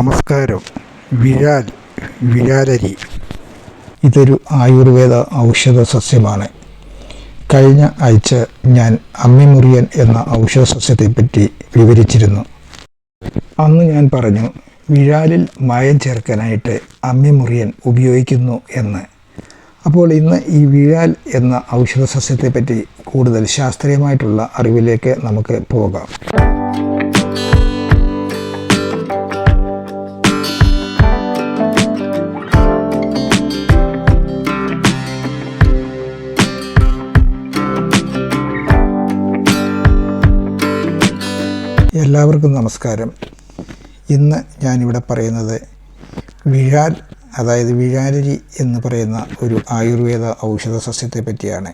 നമസ്കാരം. വിഴാൽ വിഴാലരി ഇതൊരു ആയുർവേദ ഔഷധ സസ്യമാണ്. കഴിഞ്ഞ ആഴ്ച ഞാൻ അമ്മിമുറിയൻ എന്ന ഔഷധ സസ്യത്തെപ്പറ്റി വിവരിച്ചിരുന്നു. അന്ന് ഞാൻ പറഞ്ഞു വിഴാലിൽ മായം ചേർക്കാനായിട്ട് അമ്മിമുറിയൻ ഉപയോഗിക്കുന്നു എന്ന്. അപ്പോൾ ഇന്ന് ഈ വിഴാൽ എന്ന ഔഷധ സസ്യത്തെപ്പറ്റി കൂടുതൽ ശാസ്ത്രീയമായിട്ടുള്ള അറിവിലേക്ക് നമുക്ക് പോകാം. എല്ലാവർക്കും നമസ്കാരം. ഇന്ന് ഞാനിവിടെ പറയുന്നത് വിഴാൽ അതായത് വിഴാലരി എന്ന് പറയുന്ന ഒരു ആയുർവേദ ഔഷധ സസ്യത്തെ പറ്റിയാണ്.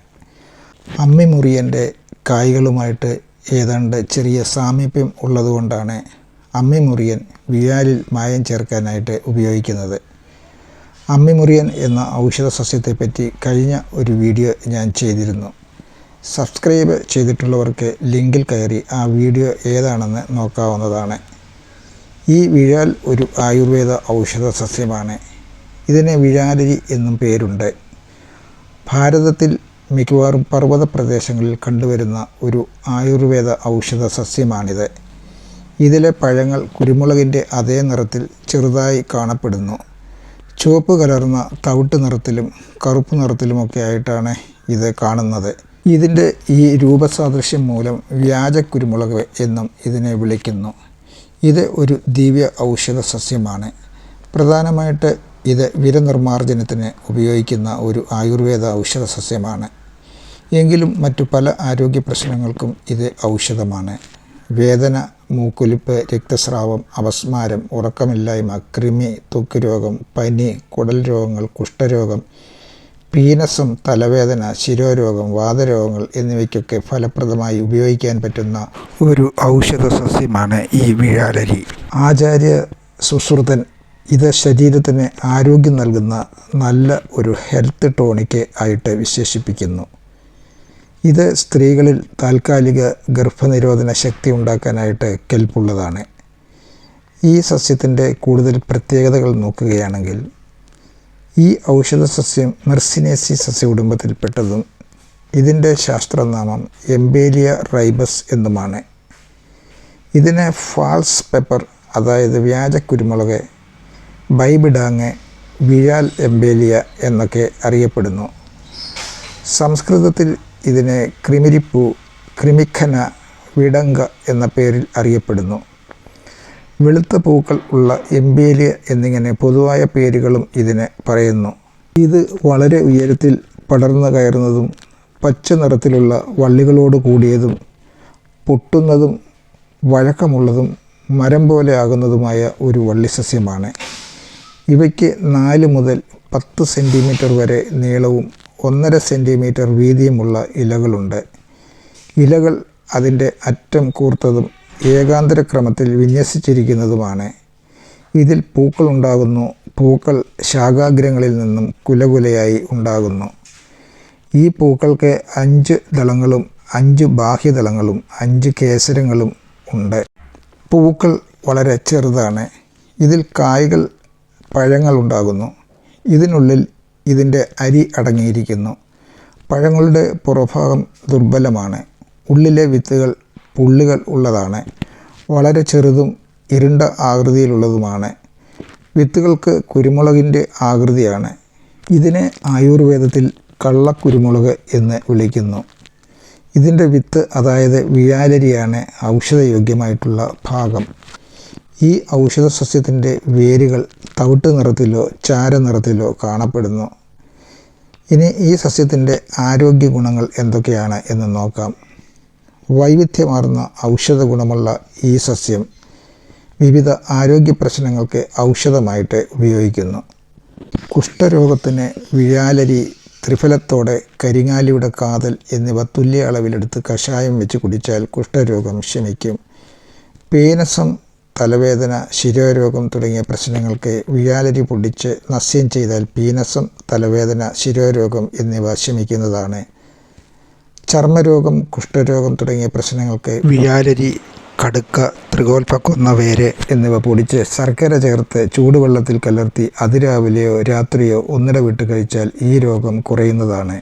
അമ്മിമുറിയന്റെ കായ്കളുമായിട്ട് ഏതാണ്ട് ചെറിയ സാമീപ്യം ഉള്ളതുകൊണ്ടാണ് അമ്മിമുറിയൻ വിഴാലിൽ മായം ചേർക്കാനായിട്ട് ഉപയോഗിക്കുന്നത്. അമ്മിമുറിയൻ എന്ന ഔഷധ സസ്യത്തെപ്പറ്റി കഴിഞ്ഞ ഒരു വീഡിയോ ഞാൻ ചെയ്തിരുന്നു. സബ്സ്ക്രൈബ് ചെയ്തിട്ടുള്ളവർക്ക് ലിങ്കിൽ കയറി ആ വീഡിയോ ഏതാണെന്ന് നോക്കാവുന്നതാണ്. ഈ വിഴാൽ ഒരു ആയുർവേദ ഔഷധ സസ്യമാണ്. ഇതിന് വിഴാലരി എന്നും പേരുണ്ട്. ഭാരതത്തിൽ മിക്കവാറും പർവത പ്രദേശങ്ങളിൽ കണ്ടുവരുന്ന ഒരു ആയുർവേദ ഔഷധ സസ്യമാണിത്. ഇതിലെ പഴങ്ങൾ കുരുമുളകിന്റെ അതേ നിറത്തിൽ ചെറുതായി കാണപ്പെടുന്നു. ചുവപ്പ് കലർന്ന തവിട്ട് നിറത്തിലും കറുപ്പ് നിറത്തിലുമൊക്കെ ആയിട്ടാണ് ഇത് കാണുന്നത്. ഇതിന്റെ ഈ രൂപസാദൃശ്യം മൂലം വ്യാജ കുരുമുളക് എന്നും ഇതിനെ വിളിക്കുന്നു. ഇത് ഒരു ദിവ്യ ഔഷധ സസ്യമാണ്. പ്രധാനമായിട്ട് ഇത് വിരനിർമ്മാർജനത്തിന് ഉപയോഗിക്കുന്ന ഒരു ആയുർവേദ ഔഷധ സസ്യമാണ്. എങ്കിലും മറ്റു പല ആരോഗ്യ പ്രശ്നങ്ങൾക്കും ഇത് ഔഷധമാണ്. വേദന മൂക്കൊലിപ്പ് രക്തസ്രാവം അപസ്മാരം ഉറക്കമില്ലായ്മ കൃമി ത്വക്ക് രോഗം പനി കുടൽ രോഗങ്ങൾ കുഷ്ഠരോഗം പീനസം തലവേദന ശിരോരോഗം വാതരോഗങ്ങൾ എന്നിവയ്ക്കൊക്കെ ഫലപ്രദമായി ഉപയോഗിക്കാൻ പറ്റുന്ന ഒരു ഔഷധ സസ്യമാണ് ഈ വിഴാലരി. ആചാര്യ സുശ്രുതൻ ഇത് ശരീരത്തിന് ആരോഗ്യം നൽകുന്ന നല്ല ഒരു ഹെൽത്ത് ടോണിക്ക് ആയിട്ട് വിശേഷിപ്പിക്കുന്നു. ഇത് സ്ത്രീകളിൽ താൽക്കാലിക ഗർഭനിരോധന ശക്തി ഉണ്ടാക്കാനായിട്ട് കെൽപ്പുള്ളതാണ്. ഈ സസ്യത്തിന്റെ കൂടുതൽ പ്രത്യേകതകൾ നോക്കുകയാണെങ്കിൽ ഈ ഔഷധ സസ്യം മെർസിനേസി സസ്യ കുടുംബത്തിൽപ്പെട്ടതും ഇതിന്റെ ശാസ്ത്രനാമം എംബേലിയ റൈബസ് എന്നുമാണ്. ഇതിനെ ഫാൾസ് പെപ്പർ അതായത് വ്യാജ കുരുമുളക് ബൈബിഡാങ് വിഴാൽ എംബേലിയ എന്നൊക്കെ അറിയപ്പെടുന്നു. സംസ്കൃതത്തിൽ ഇതിനെ ക്രിമിരിപ്പൂ ക്രിമിഖന വിടങ്ക എന്ന പേരിൽ അറിയപ്പെടുന്നു. വെളുത്ത പൂക്കൾ ഉള്ള എംബേലിയ എന്നിങ്ങനെ പൊതുവായ പേരുകളും ഇതിനെ പറയുന്നു. ഇത് വളരെ ഉയരത്തിൽ പടർന്നു കയറുന്നതും പച്ച നിറത്തിലുള്ള വള്ളികളോട് കൂടിയതും പൊട്ടുന്നതും വഴക്കമുള്ളതും മരം പോലെ ആകുന്നതുമായ ഒരു വള്ളി സസ്യമാണ് ഇവയ്ക്ക് നാല് മുതൽ പത്ത് സെന്റിമീറ്റർ വരെ നീളവും ഒന്നര സെന്റിമീറ്റർ വീതിയുമുള്ള ഇലകളുണ്ട്. ഇലകൾ അതിന്റെ അറ്റം കൂർത്തതും ഏകാന്തര ക്രമത്തിൽ വിന്യസിച്ചിരിക്കുന്നതുമാണ്. ഇതിൽ പൂക്കൾ ഉണ്ടാകുന്നു പൂക്കൾ ശാഖാഗ്രങ്ങളിൽ നിന്നും കുലകുലയായി ഉണ്ടാകുന്നു. ഈ പൂക്കൾക്ക് അഞ്ച് ദളങ്ങളും അഞ്ച് ബാഹ്യതലങ്ങളും അഞ്ച് കേസരങ്ങളും ഉണ്ട്. പൂക്കൾ വളരെ ചെറുതാണ്. ഇതിൽ കായ്കൾ പഴങ്ങൾ ഉണ്ടാകുന്നു. ഇതിനുള്ളിൽ ഇതിന്റെ അരി അടങ്ങിയിരിക്കുന്നു. പഴങ്ങളുടെ പുറഭാഗം ദുർബലമാണ്. ഉള്ളിലെ വിത്തുകൾ പുള്ളികൾ ഉള്ളതാണ്. വളരെ ചെറുതും ഇരുണ്ട ആകൃതിയിലുള്ളതുമാണ്. വിത്തുകൾക്ക് കുരുമുളകിന്റെ ആകൃതിയാണ്. ഇതിനെ ആയുർവേദത്തിൽ കള്ളക്കുരുമുളക് എന്ന് വിളിക്കുന്നു. ഇതിന്റെ വിത്ത് അതായത് വിഴാലരിയാണ് ഔഷധയോഗ്യമായിട്ടുള്ള ഭാഗം. ഈ ഔഷധ സസ്യത്തിന്റെ വേരുകൾ തവിട്ട് നിറത്തിലോ ചാര നിറത്തിലോ കാണപ്പെടുന്നു. ഇനി ഈ സസ്യത്തിന്റെ ആരോഗ്യ ഗുണങ്ങൾ എന്തൊക്കെയാണ് എന്ന് നോക്കാം. വൈവിധ്യമാർന്ന ഔഷധ ഗുണമുള്ള ഈ സസ്യം വിവിധ ആരോഗ്യ പ്രശ്നങ്ങൾക്ക് ഔഷധമായിട്ട് ഉപയോഗിക്കുന്നു. കുഷ്ഠരോഗത്തിന് വിഴാലരി ത്രിഫലത്തോടെ കരിങ്ങാലിയുടെ കാതൽ എന്നിവ തുല്യ അളവിലെടുത്ത് കഷായം വെച്ച് കുടിച്ചാൽ കുഷ്ഠരോഗം ശമിക്കും. പേനസം തലവേദന ശിരോരോഗം തുടങ്ങിയ പ്രശ്നങ്ങൾക്ക് വിഴാലരി പൊടിച്ച് നസ്യം ചെയ്താൽ പീനസം തലവേദന ശിരോരോഗം എന്നിവ ശമിക്കുന്നതാണ്. ചർമ്മരോഗം കുഷ്ഠരോഗം തുടങ്ങിയ പ്രശ്നങ്ങൾക്ക് വിയാലരി കടുക്ക ത്രികോൽപ്പക്കൊന്ന വേര് എന്നിവ പൊടിച്ച് ശർക്കര ചേർത്ത് ചൂടുവെള്ളത്തിൽ കലർത്തി അതിരാവിലെയോ രാത്രിയോ ഒന്നിടവിട്ട് കഴിച്ചാൽ ഈ രോഗം കുറയുന്നതാണ്.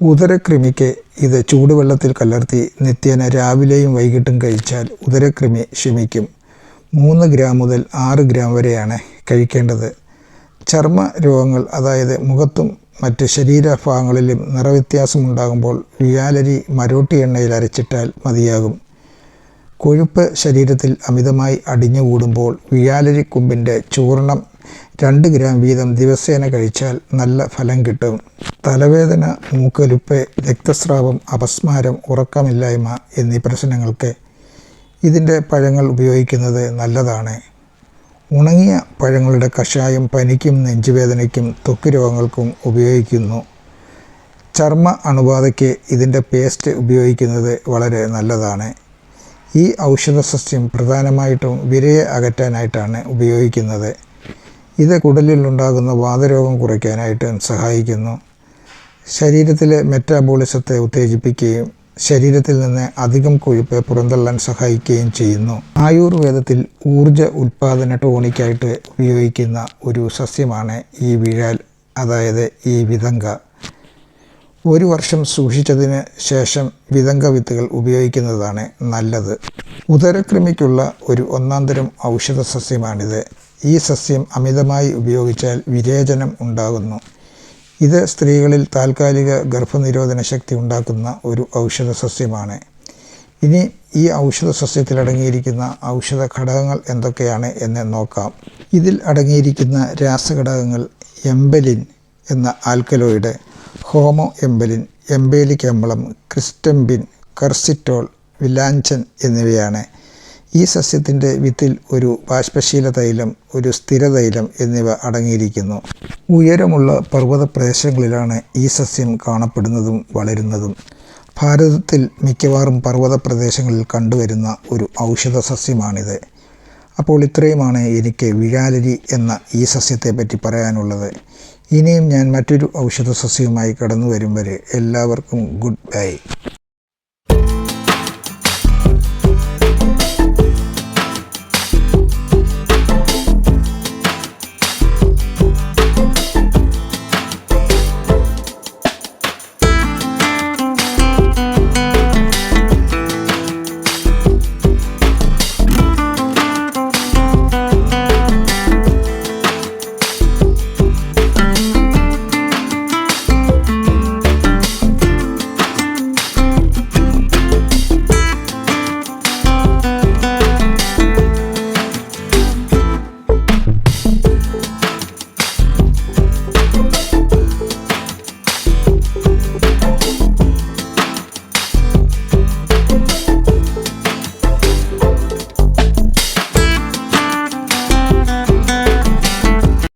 ഉദരക്രിമിക്ക് ഇത് ചൂടുവെള്ളത്തിൽ കലർത്തി നിത്യേന രാവിലെയും വൈകിട്ടും കഴിച്ചാൽ ഉദരക്രിമി ശമിക്കും. മൂന്ന് ഗ്രാം മുതൽ ആറ് ഗ്രാം വരെയാണ് കഴിക്കേണ്ടത്. ചർമ്മ രോഗങ്ങൾ അതായത് മുഖത്തും മറ്റ് ശരീരഭാഗങ്ങളിലും നിറവ്യത്യാസമുണ്ടാകുമ്പോൾ വിയാലരി മരോട്ടി എണ്ണയിൽ അരച്ചിട്ടാൽ മതിയാകും. കൊഴുപ്പ് ശരീരത്തിൽ അമിതമായി അടിഞ്ഞുകൂടുമ്പോൾ വിയാലരി കുമ്പിന്റെ ചൂർണം രണ്ട് ഗ്രാം വീതം ദിവസേന കഴിച്ചാൽ നല്ല ഫലം കിട്ടും. തലവേദന മൂക്കൊലിപ്പ് രക്തസ്രാവം അപസ്മാരം ഉറക്കമില്ലായ്മ എന്നീ പ്രശ്നങ്ങൾക്ക് ഇതിന്റെ പഴങ്ങൾ ഉപയോഗിക്കുന്നത് നല്ലതാണ്. ഉണങ്ങിയ പഴങ്ങളുടെ കഷായം പനിക്കും നെഞ്ചുവേദനയ്ക്കും ത്വക്ക് രോഗങ്ങൾക്കും ഉപയോഗിക്കുന്നു. ചർമ്മ അണുബാധയ്ക്ക് ഇതിന്റെ പേസ്റ്റ് ഉപയോഗിക്കുന്നത് വളരെ നല്ലതാണ്. ഈ ഔഷധ സസ്യം പ്രധാനമായിട്ടും വിരയെ അകറ്റാനായിട്ടാണ് ഉപയോഗിക്കുന്നത്. ഇത് കുടലിലുണ്ടാകുന്ന വാതരോഗം കുറയ്ക്കാനായിട്ട് സഹായിക്കുന്നു. ശരീരത്തിലെ മെറ്റാബോളിസത്തെ ഉത്തേജിപ്പിക്കുകയും ശരീരത്തിൽ നിന്ന് അധികം കൊഴുപ്പ് പുറന്തള്ളാൻ സഹായിക്കുകയും ചെയ്യുന്നു. ആയുർവേദത്തിൽ ഊർജ ഉൽപാദന ടോണിക്കായിട്ട് ഉപയോഗിക്കുന്ന ഒരു സസ്യമാണ് ഈ വിഴാൽ അതായത് ഈ വിതങ്ക. ഒരു വർഷം സൂക്ഷിച്ചതിന് ശേഷം വിതങ്ക വിത്തുകൾ ഉപയോഗിക്കുന്നതാണ് നല്ലത്. ഉദരക്രിമിക്കുള്ള ഒരു ഒന്നാന്തരം ഔഷധ സസ്യമാണിത്. ഈ സസ്യം അമിതമായി ഉപയോഗിച്ചാൽ വിരേചനം ഉണ്ടാകുന്നു. ഇത് സ്ത്രീകളിൽ താൽക്കാലിക ഗർഭനിരോധന ശക്തി ഉണ്ടാക്കുന്ന ഒരു ഔഷധ സസ്യമാണ്. ഇനി ഈ ഔഷധ സസ്യത്തിൽ അടങ്ങിയിരിക്കുന്ന ഔഷധ ഘടകങ്ങൾ എന്തൊക്കെയാണ് എന്ന് നോക്കാം. ഇതിൽ അടങ്ങിയിരിക്കുന്ന രാസഘടകങ്ങൾ എംബലിൻ എന്ന ആൽക്കലോയിഡ് ഹോമോ എംബലിൻ എംബേലിക് അമ്ലം ക്രിസ്റ്റംബിൻ കർസിറ്റോൾ വിലാഞ്ചൻ എന്നിവയാണ്. ഈ സസ്യത്തിന്റെ വിത്തിൽ ഒരു ബാഷ്പശീല തൈലം ഒരു സ്ഥിരതൈലം എന്നിവ അടങ്ങിയിരിക്കുന്നു. ഉയരമുള്ള പർവത പ്രദേശങ്ങളിലാണ് ഈ സസ്യം കാണപ്പെടുന്നതും വളരുന്നതും. ഭാരതത്തിൽ മിക്കവാറും പർവത പ്രദേശങ്ങളിൽ കണ്ടുവരുന്ന ഒരു ഔഷധ സസ്യമാണിത്. അപ്പോൾ ഇത്രയുമാണ് എനിക്ക് വിഴാലരി എന്ന ഈ സസ്യത്തെ പറ്റി പറയാനുള്ളത്. ഇനിയും ഞാൻ മറ്റൊരു ഔഷധ സസ്യവുമായി കടന്നു വരും വരെ എല്ലാവർക്കും ഗുഡ് ബൈ.